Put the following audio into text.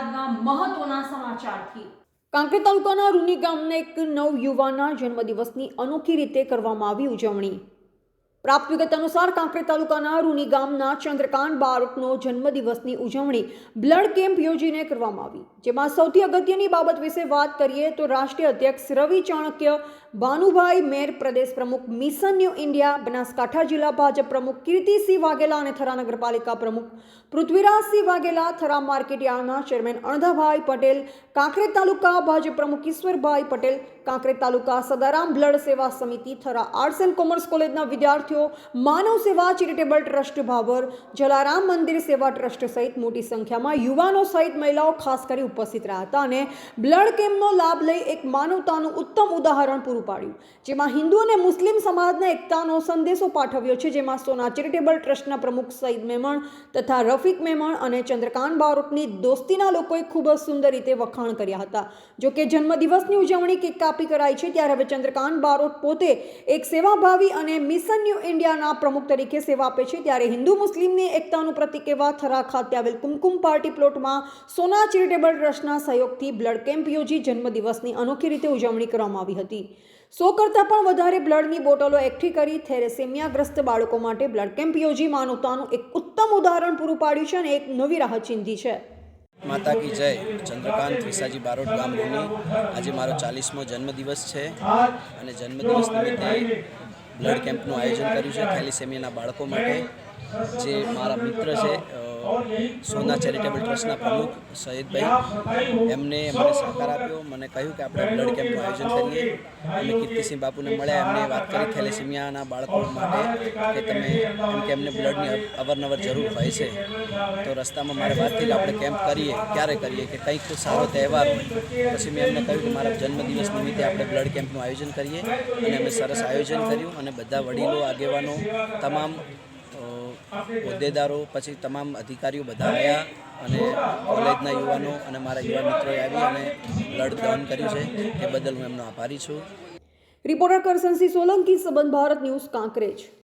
અમદાવાદના મહત્વના સમાચારથી. કાંકરી તાલુકાના રૂની ગામના એક નવ યુવાના જન્મદિવસની અનોખી રીતે કરવામાં આવી ઉજવણી. પ્રાપ્ત વિગત અનુસાર કાંકરેજ તાલુકાના રૂની ગામના ચંદ્રકાંત બારોટનો જન્મદિવસની ઉજવણી બ્લડ કેમ્પ યોજીને કરવામાં આવી. જેમાં સૌથી અગત્યની બાબત વિશે વાત કરીએ તો રાષ્ટ્રીય અધ્યક્ષ રવિ ચાણક્ય, ભાનુભાઈ મેર પ્રદેશ પ્રમુખ મિશન ન્યૂ ઇન્ડિયા, બનાસકાંઠા જિલ્લા ભાજપ પ્રમુખ કીર્તિસિંહ વાઘેલા અને થરા નગરપાલિકા પ્રમુખ પૃથ્વીરાજસિંહ વાઘેલા, થરા માર્કેટ ચેરમેન અણધાભાઈ પટેલ, કાંકરેજ તાલુકા ભાજપ પ્રમુખ ઈશ્વરભાઈ પટેલ, કાંકરેજ તાલુકા સદારામ બ્લડ સેવા સમિતિ, થરા આર્ટ્સ એન્ડ કોમર્સ કોલેજના વિદ્યાર્થીઓ માનવ સેવા, ચેરિટેબલ ટ્રસ્ટ ભાવર જલારામ મંદિર સેવા ટ્રસ્ટ સહિત મોટી સંખ્યામાં યુવાનો સહિત મહિલાઓ ખાસ કરી ઉપસ્થિત રહ્યા હતા અને બ્લડ કેમ્પનો લાભ લઈ એક માનવતાનું ઉત્તમ ઉદાહરણ પૂરું પાડ્યું. જેમાં હિન્દુ અને મુસ્લિમ સમાજના એકતાનો સંદેશો પાઠવ્યો છે, જેમાં સોના ચેરિટેબલ ટ્રસ્ટના પ્રમુખ સઈદ મેમણ તથા રફીક મેમણ અને ચંદ્રકાંત બારોટની દોસ્તીના લોકોએ ખૂબ જ સુંદર રીતે વખાણ કર્યા હતા. જોકે જન્મદિવસની ઉજવણી કેક કાપી કરાઈ છે, ત્યારે હવે ચંદ્રકાંત બારોટ પોતે એક સેવાભાવી અને મિશન ન્યૂ ઇન્ડિયાના પ્રમુખ તરીકે સેવા આપે છે. ત્યારે હિન્દુ મુસ્લિમની એકતાનું પ્રતિક એવા થરા ખાતે આવેલ કુમકુમ પાર્ટી પ્લોટમાં સોના ચેરિટેબલ ટ્રસ્ટના સહયોગથી બ્લડ કેમ્પ યોજી જન્મદિવસની અનોખી રીતે ઉજવણી કરવામાં આવી હતી. સો કરતાં પણ વધારે બ્લડની બોટલો એકઠી કરી થેરેસેમિયાગ્રસ્ત બાળકો માટે બ્લડ કેમ્પ યોજી માનવતાનું એક ઉત્તમ ઉદાહરણ પૂરું પાડ્યું છે અને એક નવી રાહ ચીંધી છે. માતા કી જય. ચંદ્રકાંત વિસાજી બારોટ ગામ આજે મારો ચાલીસમો જન્મદિવસ છે. અને જન્મદિવસ નિમિત્તે બ્લડ કેમ્પનું આયોજન કર્યું છે. થેલિસેમિયાના બાળકો માટે જે મારા મિત્ર છે સોના ચેરિટેબલ ટ્રસ્ટના પ્રમુખ સહિતભાઈ એમને મને સહકાર આપ્યો, મને કહ્યું કે આપણે બ્લડ કેમ્પનું આયોજન કરીએ. અમે કીર્તિસિંહ બાપુને મળ્યા, એમને વાત કરી, થેલેસિમિયાના બાળકો માટે કે તમે એમ કે એમને બ્લડની અવરનવર જરૂર હોય છે. તો રસ્તામાં મારે વાત થઈ આપણે કેમ્પ કરીએ, ક્યારે કરીએ, કે કંઈક સારો તહેવાર પછી મેં એમને કહ્યું કે મારા જન્મદિવસ નિમિત્તે આપણે બ્લડ કેમ્પનું આયોજન કરીએ. અને અમે સરસ આયોજન કર્યું અને બધા વડીલો, આગેવાનો, તમામ હોદ્દેદારો, પછી તમામ અધિકારીઓ બધા આવ્યા અને કોલેજના યુવાનો અને મારા યુવા મિત્રોએ આવી અને બ્લડ દાન કર્યું છે, એ બદલ હું એમનો આભારી છું. રિપોર્ટર કરસનસિંહ સોલંકી, સંબંધ ભારત ન્યૂઝ, કાંકરેજ.